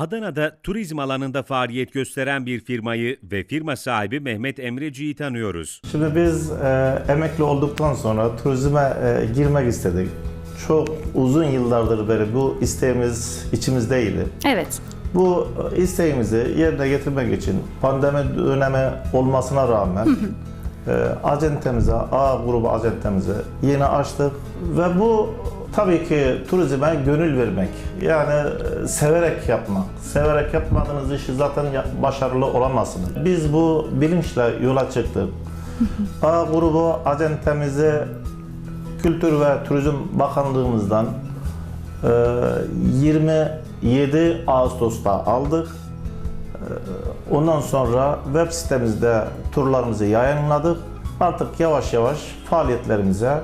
Adana'da turizm alanında faaliyet gösteren bir firmayı ve firma sahibi Mehmet Emreci'yi tanıyoruz. Şimdi biz e, emekli olduktan sonra turizme e, girmek istedik. Çok uzun yıllardır beri bu isteğimiz içimizdeydi. Evet. Bu isteğimizi yerine getirmek için pandemi dönemi olmasına rağmen e, acentemize, A grubu acentemize yeni açtık ve bu tabii ki turizme gönül vermek. Yani e, severek yapmak. Severek yapmadığınız işi zaten başarılı olamazsınız. Biz bu bilinçle yola çıktık. A grubu acentemizi Kültür ve Turizm Bakanlığımızdan e, 27 Ağustos'ta aldık. E, Ondan sonra web sitemizde turlarımızı yayınladık. Artık yavaş yavaş faaliyetlerimize e,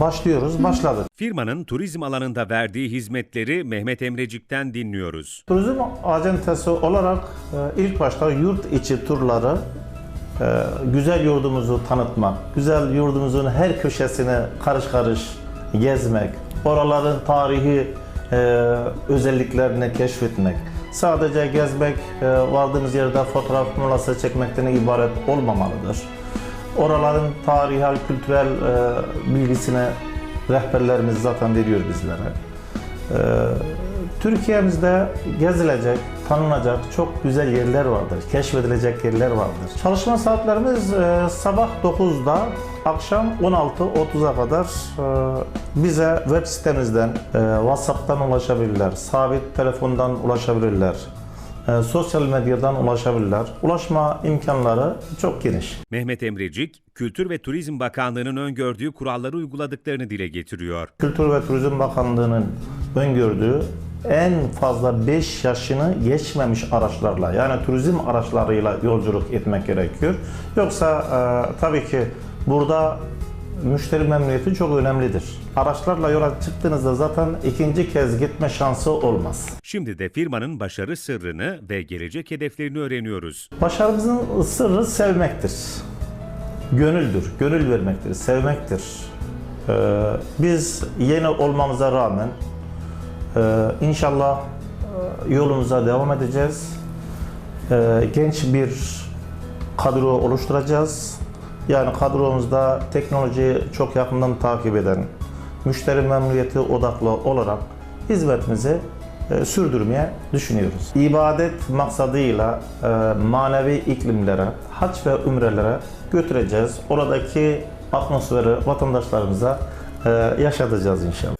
başlıyoruz, başladık. Firmanın turizm alanında verdiği hizmetleri Mehmet Emrecik'ten dinliyoruz. Turizm acentesi olarak e, ilk başta yurt içi turları e, güzel yurdumuzu tanıtmak, güzel yurdumuzun her köşesini karış karış gezmek, oraların tarihi e, özelliklerini keşfetmek, sadece gezmek, vardığımız yerde fotoğraf molası çekmekten ibaret olmamalıdır. Oraların tarihal, kültürel e, bilgisini rehberlerimiz zaten veriyor bizlere. Ee, Türkiye'mizde gezilecek, tanınacak çok güzel yerler vardır, keşfedilecek yerler vardır. Çalışma saatlerimiz e, sabah 9'da akşam 16.30'a kadar e, bize web sitemizden, e, WhatsApp'tan ulaşabilirler, sabit telefondan ulaşabilirler, e, sosyal medyadan ulaşabilirler. Ulaşma imkanları çok geniş. Mehmet Emrecik, Kültür ve Turizm Bakanlığı'nın öngördüğü kuralları uyguladıklarını dile getiriyor. Kültür ve Turizm Bakanlığı'nın öngördüğü en fazla 5 yaşını geçmemiş araçlarla yani turizm araçlarıyla yolculuk etmek gerekiyor. Yoksa e, tabii ki burada müşteri memnuniyeti çok önemlidir. Araçlarla yola çıktığınızda zaten ikinci kez gitme şansı olmaz. Şimdi de firmanın başarı sırrını ve gelecek hedeflerini öğreniyoruz. Başarımızın sırrı sevmektir. Gönüldür, gönül vermektir, sevmektir. Ee, biz yeni olmamıza rağmen e, inşallah e, yolumuza devam edeceğiz. Ee, genç bir kadro oluşturacağız. Yani kadromuzda teknolojiyi çok yakından takip eden, müşteri memnuniyeti odaklı olarak hizmetimizi e, sürdürmeye düşünüyoruz. İbadet maksadıyla e, manevi iklimlere, hac ve ümrelere götüreceğiz. Oradaki atmosferi vatandaşlarımıza e, yaşatacağız inşallah.